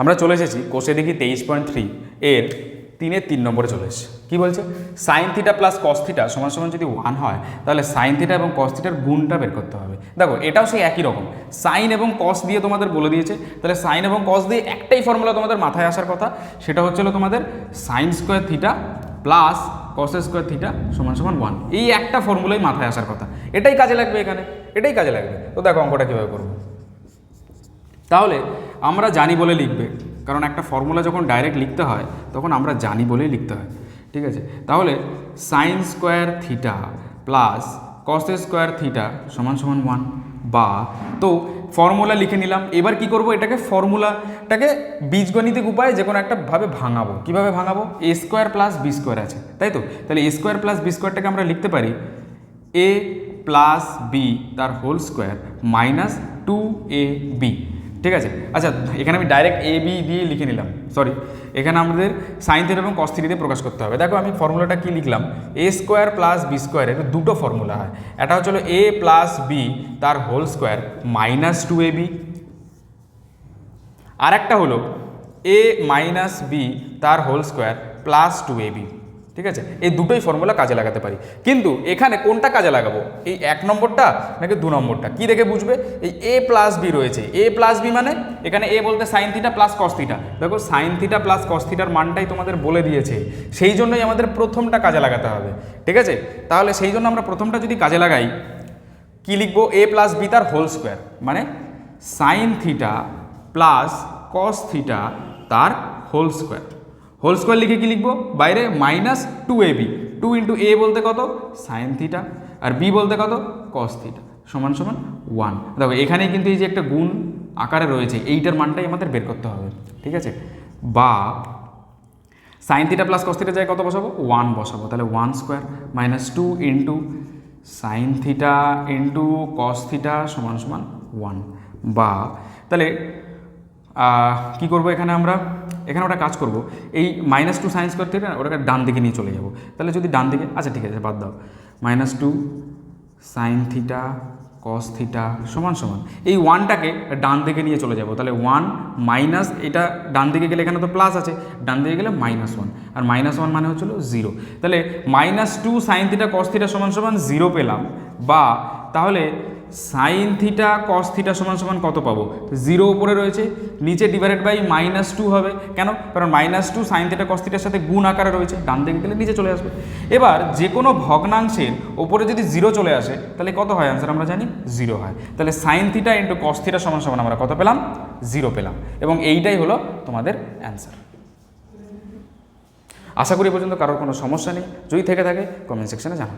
আমরা চলে এসেছি কোষে দেখি তেইশ পয়েন্ট থ্রি এর তিনের তিন নম্বরে চলে এসেছে। কী বলছে? Sine theta plus cos theta সমান সমান যদি ওয়ান হয়, তাহলে সাইন থিটা এবং কস থিটার গুণটা বের করতে হবে। দেখো, এটাও সেই একই রকম। সাইন এবং কস দিয়ে তোমাদের বলে দিয়েছে, তাহলে সাইন এবং কস দিয়ে একটাই ফর্মুলা তোমাদের মাথায় আসার কথা, সেটা হচ্ছিল তোমাদের sine square theta plus cos square theta সমান সমান ওয়ান এই একটা ফর্মুলাই মাথায় আসার কথা। এটাই কাজে লাগবে এখানে। এটাই কাজে লাগবে। তো দেখো অঙ্কটা কীভাবে করব। তাহলে আমরা জানি বলে লিখবে। কারণ একটা ফর্মুলা যখন ডাইরেক্ট লিখতে হয়, তখন আমরা জানি বলেই লিখতে হয়। ঠিক আছে? তাহলে sine square theta plus cos square theta সমান সমান ওয়ান বা, তো ফর্মুলা লিখে নিলাম। এবার কি করব? এটাকে ফর্মুলাটাকে বীজগণিতিক উপায়ে যে কোনো একটা ভাবে ভাঙাবো। কীভাবে ভাঙাবো? A square plus B square আছে। তাই তো? তাহলে এ স্কোয়ার প্লাস বি স্কোয়ারটাকে আমরা লিখতে পারি এ প্লাস বি তার whole square minus two A B ঠিক আছে? আচ্ছা এখানে আমি ডাইরেক্ট এ বি দিয়ে লিখে নিলাম। সরি এখানে আমাদের সাইন থিটা এবং কস দিয়ে প্রকাশ করতে হবে। দেখো, আমি ফর্মুলাটা কি লিখলাম? এ স্কোয়ার প্লাস বি স্কোয়ারের দুটো ফর্মুলা হয়। এটা হচ্ছে এ প্লাস বি তার whole square minus two A B আর একটা হলো এ মাইনাস বি তার whole square plus two A B ঠিক আছে? এই দুটোই ফর্মুলা কাজে লাগাতে পারি। কিন্তু এখানে কোনটা কাজে লাগাবো? এই এক নম্বরটা নাকি দু নম্বরটা? কি দেখে বুঝবে? এই এ প্লাস বি রয়েছে। এ প্লাস বি মানে? এখানে এ বলতে sine theta plus cos theta দেখো সাইন থিটা প্লাস কস থিটার মানটাই তোমাদের বলে দিয়েছে। সেই জন্যই আমাদের প্রথমটা কাজে লাগাতে হবে। ঠিক আছে? তাহলে সেই জন্য আমরা প্রথমটা যদি কাজে লাগাই, কি লিখব? এ প্লাস বি তার হোল স্কোয়ার মানে sine theta plus cos theta তার হোল স্কোয়ার হোল স্কোয়ার লিখে কি লিখব? বাইরে minus two A B two into A বলতে কত? সাইন থিটা আর বি বলতে কত? কস থিটা সমান সমান ওয়ান দেখো এখানে কিন্তু এই যে একটা গুণ আকারে রয়েছে, এইটার মানটাই আমাদের বের করতে হবে, ঠিক আছে? বা sine theta plus cos theta যায় কত বসাবো? ওয়ান বসাবো। তাহলে one square minus two into sine theta into cos theta সমান সমান ওয়ান বা, তাহলে কি করব এখানে আমরা? এখানে ওটা কাজ করব। এই minus two sine square theta ওটাকে ডান দিকে নিয়ে চলে যাব। তাহলে যদি ডান দিকে আচ্ছা ঠিক আছে, বাদ দাও। Minus two sine theta cos theta সমান সমান। এই ওয়ানটাকে ডান দিকে নিয়ে চলে যাব। তাহলে ওয়ান মাইনাস এটা ডান দিকে গেলে এখানে তো প্লাস আছে, ডান দিকে গেলে মাইনাস ওয়ান আর মাইনাস ওয়ান মানে হচ্ছিল জিরো তাহলে minus two sine theta cos theta সমান সমান জিরো পেলাম, বা তাহলে সাইন থিটা কস থিটা সমান সমান কত পাবো? জিরো উপরে রয়েছে, নিচে ডিভাইডেড বাই মাইনাস টু হবে। কেন? কারণ minus two sine theta cos থিটার সাথে গুণ আকারে রয়েছে। ডান দিকে গেলে নিচে চলে আসবে। এবার যে কোনো ভগ্নাংশের ওপরে যদি জিরো চলে আসে, তাহলে কত হয়? অ্যান্সার আমরা জানি জিরো হয়। তাহলে sine theta into cos theta সমান সমান আমরা কত পেলাম? জিরো পেলাম। এবং এইটাই হলো তোমাদের অ্যান্সার আশা করি পর্যন্ত কারোর কোনো সমস্যা নেই। যদি থেকে থাকে কমেন্ট সেকশনে জানান